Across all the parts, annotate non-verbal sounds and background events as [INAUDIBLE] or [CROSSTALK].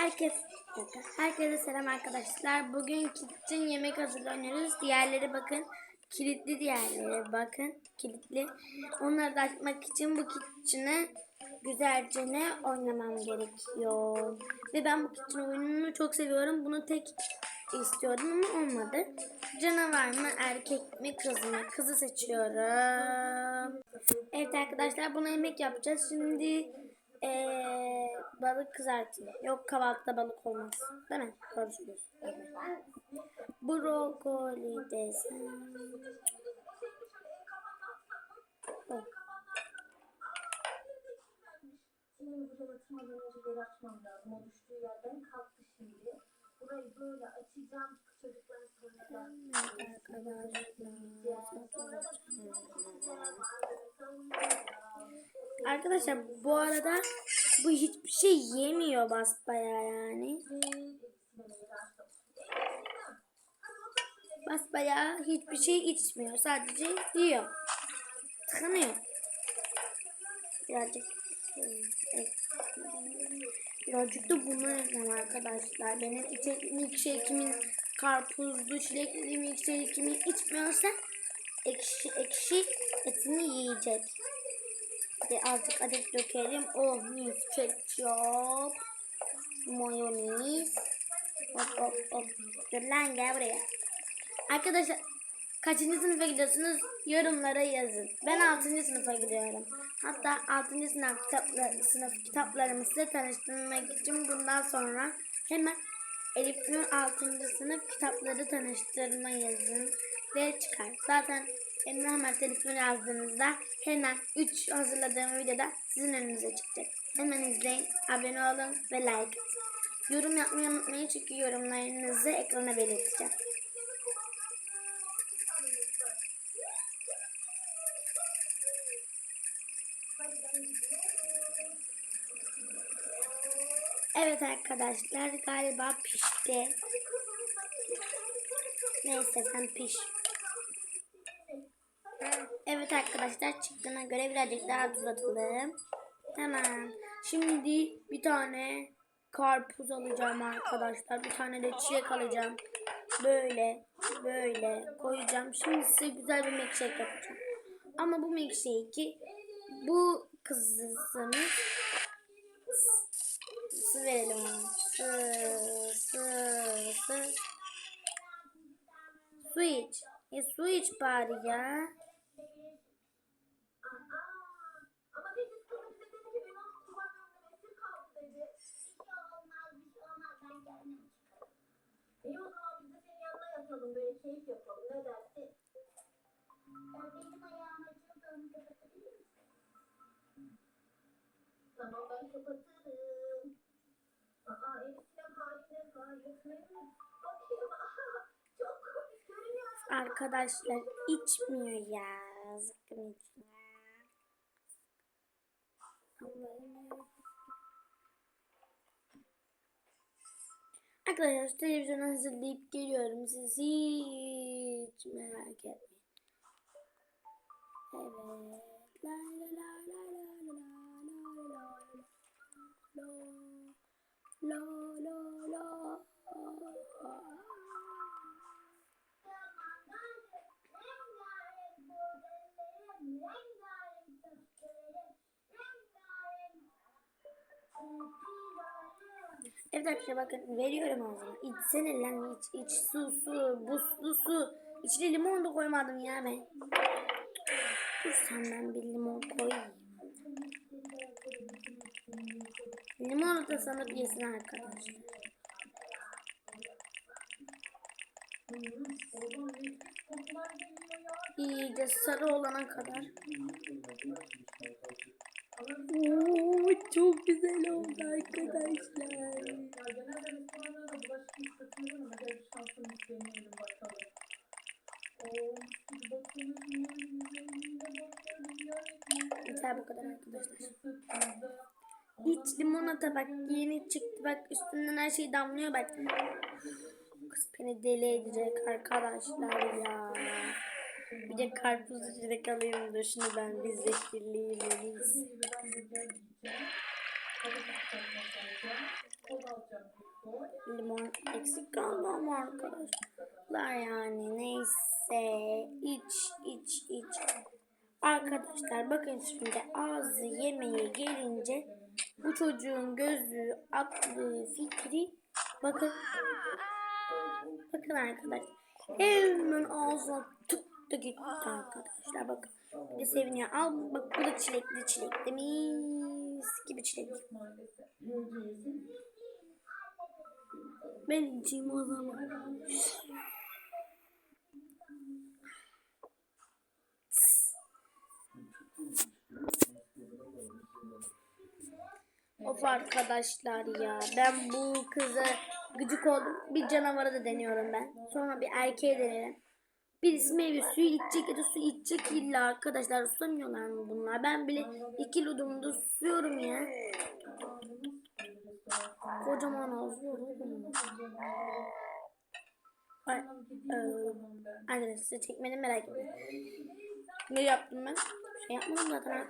Herkes, herkese selam arkadaşlar. Bugün kitchen yemek hazırlanıyoruz. Diğerleri bakın. Kilitli diğerleri bakın. Kilitli. Onları da açmak için bu kitchen'ı güzelce ne oynamam gerekiyor. Ve ben bu kitchen oyununu çok seviyorum. Bunu tek istiyordum ama olmadı. Canavar mı erkek mi kız mı? Kızı seçiyorum. Evet arkadaşlar buna yemek yapacağız. Şimdi ee, balık kızartayım. Yok kahvaltıda balık olmaz. Değil mi? Söylüyorsun. Evet. Brokoli buraya atmadan önce geri açmam lazım. O düştüğü yerden kalktı şimdi. Burayı böyle açacağım. Arkadaşlar bu arada bu hiçbir şey yemiyor basbaya yani. Basbaya hiçbir şey içmiyor. Sadece yiyor. Tıkanıyor. Birazcık Birazcık da bunu yiyeceğim arkadaşlar. Benim içecek milkshake'imin karpuzlu çilekli milkshake'imi içmiyorsa ekşi ekşi etini yiyecek. Hadi azıcık adet dökelim. Oh mis ketçap. Mayonez. Hop hop hop. Dur lan gel buraya. Arkadaşlar kaçıncı sınıfa gidiyorsunuz? Yorumlara yazın. Ben 6. sınıfa gidiyorum. Hatta 6. sınıf, kitaplar, sınıf kitaplarımı size tanıştırmak için bundan sonra hemen Elif Nur 6. sınıf kitapları tanıştırma yazın ve çıkar. Zaten Emre Ahmet Elif Nur yazdığınızda hemen 3 hazırladığım videoda sizin önünüze çıkacak. Hemen izleyin, abone olun ve like atın. Yorum yapmayı unutmayın çünkü yorumlarınızı ekrana belirteceğim. Evet arkadaşlar galiba pişti. Neyse sen piş. Evet arkadaşlar çıktığına göre birazcık daha tuz atalım. Tamam. Şimdi bir tane karpuz alacağım arkadaşlar. Bir tane de çilek alacağım. Böyle böyle koyacağım. Şimdi size güzel bir milkshake yapacağım. Ama bu milkshake'i bu kızımız Sı verelim. Sı, sı, sı. Su iç. E su iç bari ya. yapalım ne dersin? Tamam ben kapatırım. Arkadaşlar içmiyor ya. Zıkkım içmiyor. Arkadaşlar televizyonu hazırlayıp geliyorum. Siz hiç merak etmeyin. Evet. La la la la la la la la la la Evet arkadaşlar bakın veriyorum ağzıma. İçsene lan iç iç su su buzlu su. İçine limon da koymadım ya ben. Dur sen bir limon koyayım. Limonu da sanıp yesin arkadaşlar. İyice sarı olana kadar. Oo, çok güzel oldu arkadaşlar. Ya genelde restoranlarda bulaşık ıslatıyorum ama gel bir şansımız deneyelim bakalım. Oo, bir bakalım güzelliğine bakalım ya. Yeter bu kadar arkadaşlar. İç limonata bak yeni çıktı bak üstünden her şey damlıyor bak. Kız beni deli edecek arkadaşlar ya. Bir de karpuz çilek alayım da şunu ben bir koy. Limon eksik kaldı ama arkadaşlar yani neyse iç iç iç. Arkadaşlar bakın şimdi ağzı yemeğe gelince bu çocuğun gözü, aklı, fikri bakın bakın arkadaşlar hemen ağzına tık da gitti arkadaşlar bakın. Bir de seviniyor. Al bak bu da çilekli çilekli mis gibi. Maalesef. Ben o zaman. Of arkadaşlar ya ben bu kıza gıcık oldum. Bir canavara da deniyorum ben. Sonra bir erkeğe denerim. Birisi meyve suyu içecek ya da su içecek illa arkadaşlar susamıyorlar mı bunlar? Ben bile iki ludumda susuyorum ya. Kocaman ağzı. Arkadaşlar size çekmeni merak ettim. Ne yaptım ben? Şey yapmadım zaten.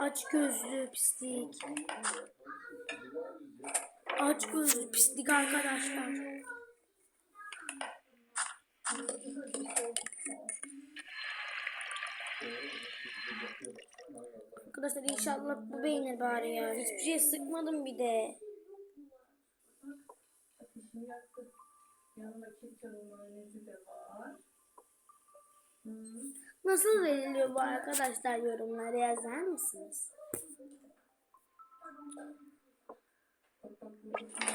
Aç gözlü pislik. Aç gözlü pislik arkadaşlar. Arkadaşlar inşallah bu beğenir bari ya. Hiçbir şey sıkmadım bir de. Yanında ketçabı mayonezi de var. Nasıl veriliyor bu arkadaşlar yorumlara yazar mısınız?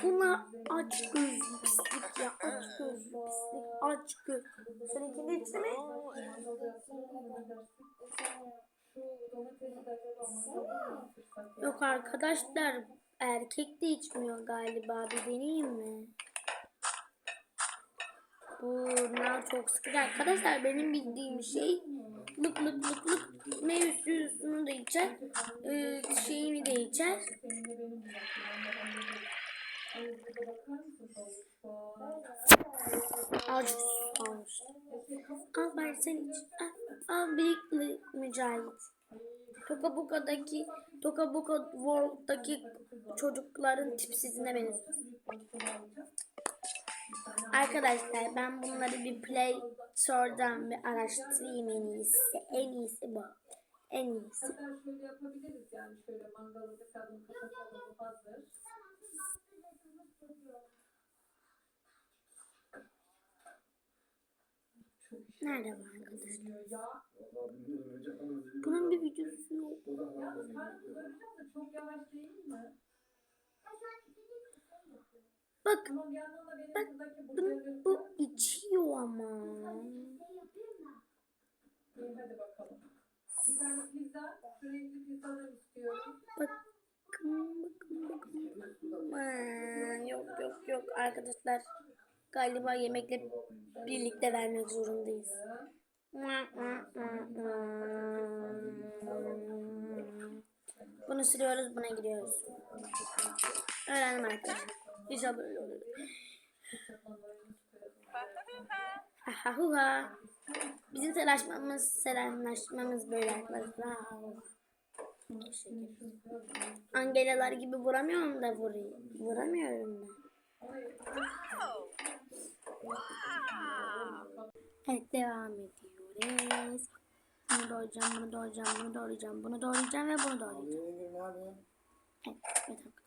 Bunlar aç gözlü pislik ya. Aç gözlü pislik. Aç göz. Seninki de içti mi? Yok arkadaşlar erkek de içmiyor galiba. Bir deneyeyim mi? Bunlar çok sıkıcı. Arkadaşlar benim bildiğim şey lık lık lık lık meyve suyunu da içer. e, şeyini de içer. De de. Ben de? Acı almış. Al bari sen iç. Al, al bıyıklı Mücahit. Toka Buka'daki Toka Buka World'daki çocukların tipsizine benziyor. Arkadaşlar ben bunları bir Play Store'dan bir araştırayım en iyisi. En iyisi bu. En iyisi. Yapabiliriz yani şöyle mangalı mesela bunu kapatalım bu hazır. Çok işe Nerede var arkadaşlar? Bunun bir videosu yok. Yalnız çok yavaş değil mi? Bak Bak, bu, bu içiyor ama. İyi hadi bakalım. Bir tane pizza, şu renkli pizzadan istiyorum. Bakın bakın bakın. Aa, yok yok yok arkadaşlar. Galiba yemekle birlikte vermek zorundayız. Bunu siliyoruz, buna giriyoruz. Öğrendim arkadaşlar. İnşallah böyle olur. Ha hu ha. Bizim selamlaşmamız, selamlaşmamız böyle arkadaşlar. Angelalar gibi vuramıyorum da vurayım. Vuramıyorum da. Evet devam ediyoruz. Bunu doğrayacağım, bunu doğrayacağım, bunu doğrayacağım, bunu doğrayacağım ve bunu doğrayacağım. Evet, evet. Söyle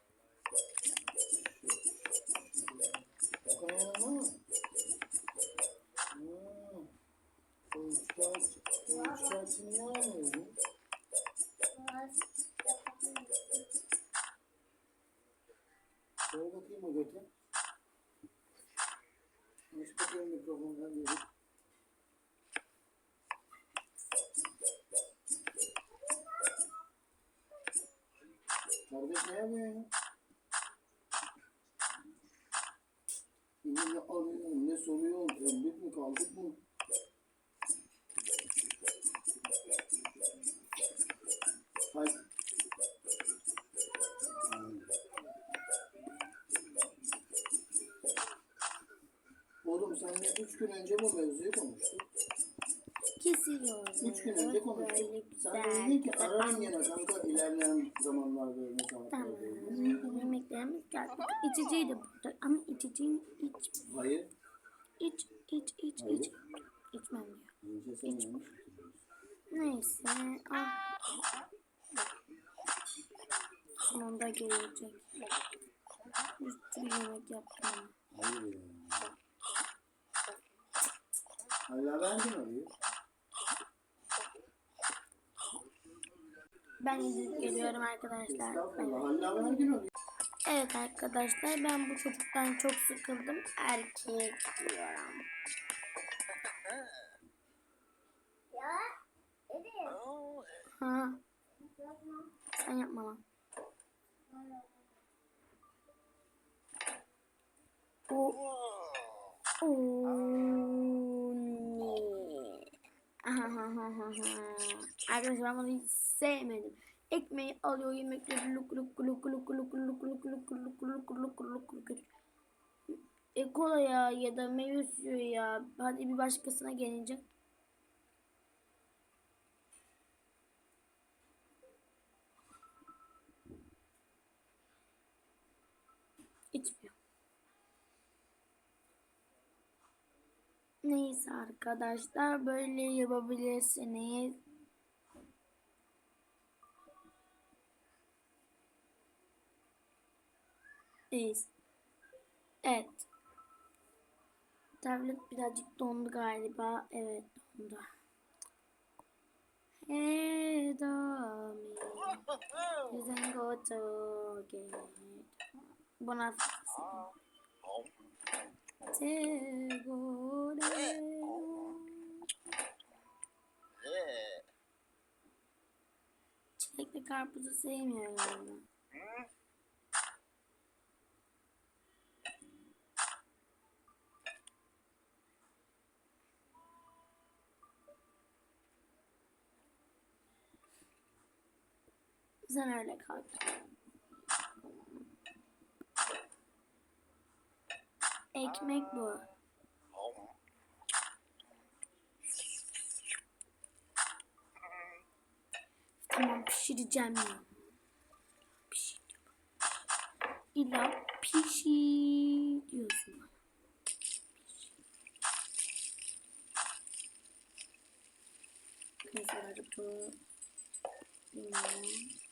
arıyorsun, ne soruyorsun, öldük mü, kaldık mı? Hayır. Oğlum seninle üç gün önce bu mevzuyu konuştuk. kesiyoruz. Üç gün önce konuştuk. Sen dedin ki ararım yine kanka ilerleyen zamanlarda İçeceği de burada. Ama içeceğini iç. Hayır. İç, iç, iç, Hayır. iç. İçmem diyor. Hatırlıyorsun. Neyse. Ah. Sonunda gelecek. Bir sürü yemek yaptım. Hayır ya. Hala ben de arıyor. Ben gidip geliyorum arkadaşlar. Estağfurullah. Hala ben de arıyor. Evet arkadaşlar ben bu çocuktan çok sıkıldım. Erkek diyorum. Ya. Ha. Sen yapma lan. O. O. Arkadaşlar ben bunu hiç sevmedim. Ekmeği alıyor yemekleri luk luk luk luk luk luk luk luk luk luk luk luk luk luk E kola ya ya da meyve suyu ya. Hadi bir başkasına gelince. İçmiyor. Neyse arkadaşlar böyle yapabilirsiniz. İyiyiz. Evet. Tablet birazcık dondu galiba. Evet dondu. Hey Domi. You can go to get. Buna Tegore. Çilekli karpuzu sevmiyorum. Sen öyle kal. Ekmek bu. Tamam pişireceğim ya. Pişir. İlla pişir diyorsun bana. Neyse birazcık tuz. Limon.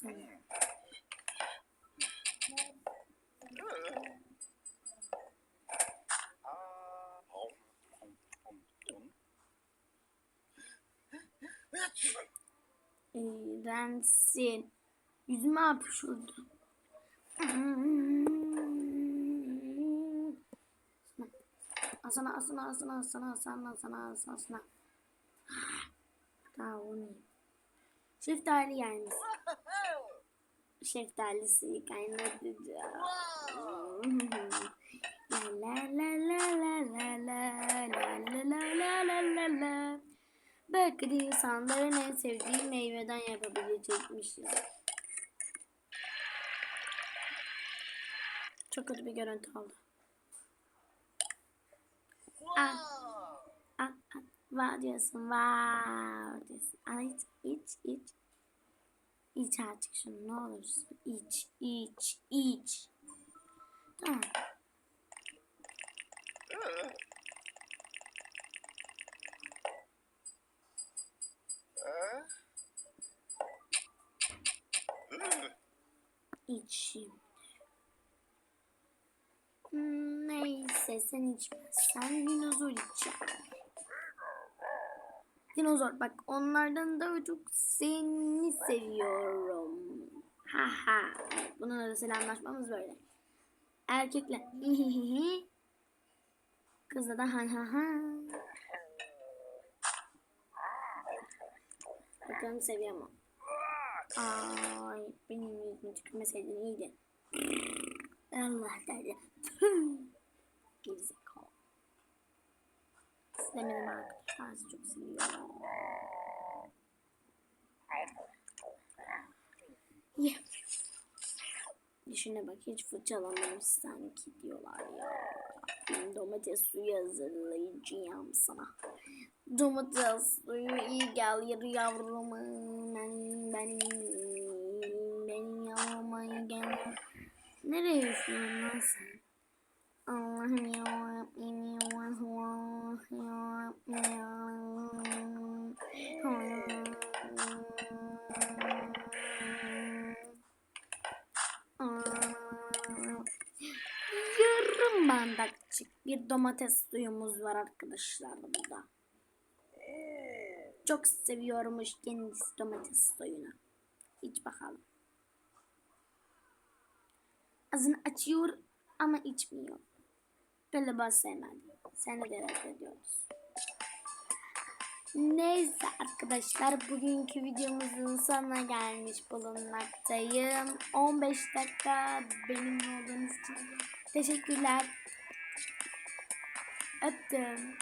Sana. İğrensin. Yüzüme hapşurdu. Asana asana asana asana asana asana asana asana. Daha o ne? Şeftali yalnız. Şeftalisi. La la la la la la la la la la la la la. Belki de insanların en sevdiği meyveden yapabilecekmişiz. Çok kötü bir görüntü oldu. Ah. Ah, ah. Wow diyorsun. Wow diyorsun. Al iç, iç, iç. İç artık şunu ne olursun. İç, iç, iç. Tamam. İç şimdi. Hmm, neyse sen içmezsen dinozor içer. Dinozor bak onlardan daha çok seni seviyorum. Ha ha. Evet, bununla da selamlaşmamız böyle. Erkekle. [LAUGHS] Kızla da ha ha ha. Bakalım seviyor mu? Ay benim yüzüme tükürmeseydin iyiydi. Allah derdi. [LAUGHS] Gerizekalı. İstemedim arkadaşlar. Sizi çok seviyorum. Düşüne bak hiç fırçalamamış sanki diyorlar ya. Domates suyu hazırlayacağım sana. Domates suyu iyi gelir yavrum. Ben, ben, ben yavruma iyi. Nereye yaşıyorsun lan sen? Allah'ım ya Allah yarabbim Yarım bardakçık bir domates suyumuz var arkadaşlar burada. Çok seviyormuş kendisi domates suyunu. İç bakalım. Ağzını açıyor ama içmiyor. Galiba sevmedi. Seni de reddediyoruz. Neyse arkadaşlar bugünkü videomuzun sonuna gelmiş bulunmaktayım. 15 dakika benimle olduğunuz için teşekkürler. Öptüm.